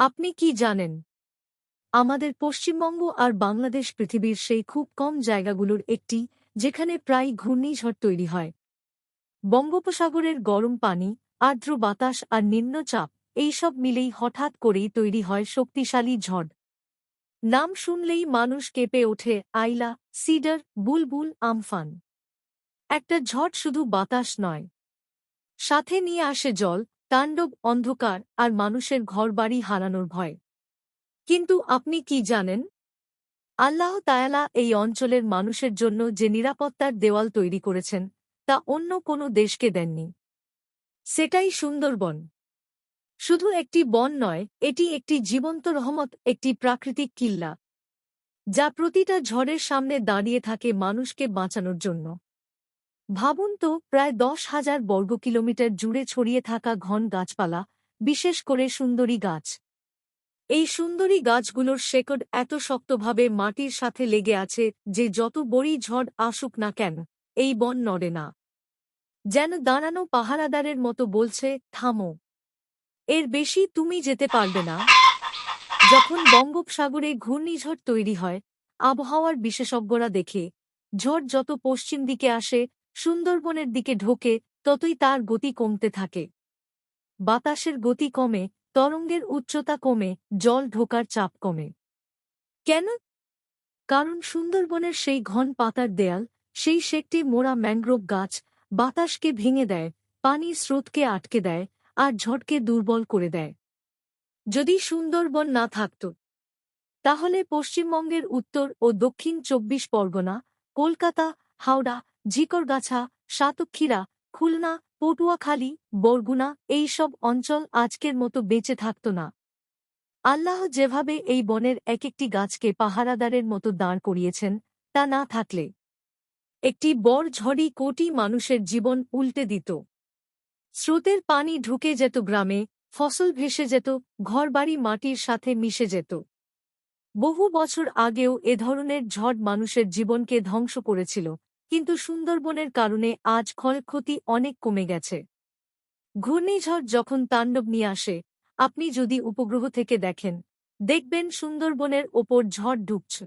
আপনি কি জানেন? আমাদের পশ্চিমবঙ্গ আর বাংলাদেশ পৃথিবীর সেই খুব কম জায়গাগুলোর একটি, যেখানে প্রায় ঘূর্ণিঝড় তৈরি হয়। বঙ্গোপসাগরের গরম পানি, আর্দ্র বাতাস আর নিম্নচাপ এইসব মিলেই হঠাৎ করেই তৈরি হয় শক্তিশালী ঝড়। নাম শুনলেই মানুষ কেঁপে ওঠে, আইলা, সিডার, বুলবুল, আমফান। একটা ঝড় শুধু বাতাস নয়। সাথে নিয়ে আসে জল তাণ্ডব, অন্ধকার আর মানুষের ঘরবাড়ি হারানোর ভয়। কিন্তু আপনি কি জানেন? আল্লাহ তায়ালা এই অঞ্চলের মানুষের জন্য যে নিরাপত্তার দেওয়াল তৈরি করেছেন, তা অন্য কোনো দেশকে দেননি। সেটাই সুন্দরবন। শুধু একটি বন নয়, এটি একটি জীবন্ত রহমত, একটি প্রাকৃতিক কিল্লা, যা প্রতিটা ঝড়ের সামনে দাঁড়িয়ে থাকে মানুষকে বাঁচানোর জন্য। ভাবুন তো, প্রায় দশ হাজার বর্গ কিলোমিটার জুড়ে ছড়িয়ে থাকা ঘন গাছপালা, বিশেষ করে সুন্দরী গাছ। এই সুন্দরী গাছগুলোর শেকড় এত শক্তভাবে মাটির সাথে লেগে আছে যে যত বড়ি ঝড় আসুক না কেন, এই বন নড়ে না। যেন দাঁড়ানো পাহারাদারের মতো বলছে, থামো। এর বেশি তুমি যেতে পারবে না। যখন বঙ্গোপসাগরে ঘূর্ণিঝড় তৈরি হয়, আবহাওয়ার বিশেষজ্ঞরা দেখে, ঝড় যত পশ্চিম দিকে আসে সুন্দরবনের দিকে ঢোকে, ততই তার গতি কমতে থাকে। বাতাসের গতি কমে, তরঙ্গের উচ্চতা কমে, জল ঢোকার চাপ কমে। কেন? কারণ সুন্দরবনের সেই ঘন পাতার দেয়াল, সেই শেকটি মোড়া ম্যানগ্রোভ গাছ, বাতাসকে ভেঙে দেয়, পানি স্রোতকে আটকে দেয়, আর ঝড়কে দুর্বল করে দেয়। যদি সুন্দরবন না থাকত, তাহলে পশ্চিমবঙ্গের উত্তর ও দক্ষিণ চব্বিশ পরগনা, কলকাতা, হাওড়া ঝিকরগাছা, সাতক্ষীরা, খুলনা, পটুয়াখালী, বরগুনা এই সব অঞ্চল আজকের মতো বেঁচে থাকত না। আল্লাহ যেভাবে এই বনের এক একটি গাছকে পাহারাদারের মতো দাঁড় করিয়েছেন, তা না থাকলে একটি বড় ঝড়ি কোটি মানুষের জীবন উল্টে দিত। স্রোতের পানি ঢুকে যেত গ্রামে, ফসল ভেসে যেত, ঘরবাড়ি মাটির সাথে মিশে যেত। বহু বছর আগেও এ ধরনের ঝড় মানুষের জীবনকে ধ্বংস করেছিল কিন্তু সুন্দরবনের কারণে আজ ক্ষয়ক্ষতি অনেক কমে গেছে। ঘূর্ণিঝড় যখন তাণ্ডব নিয়ে আসে, আপনি যদি উপগ্রহ থেকে দেখেন, দেখবেন সুন্দরবনের ওপর ঝড় ঢুকছে